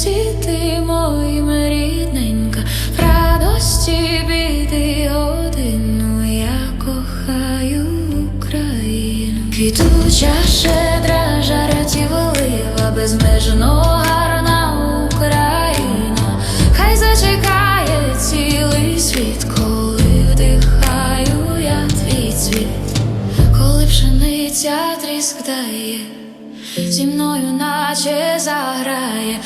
серці ти моїм рідненька, в радості біди одину я кохаю Україну, квітуча щедра, жартівлива, безмежно гарна Україна, хай зачекає цілий світ, коли вдихаю я твій цвіт, коли пшениця тріск дає. Зі мною наче заграє.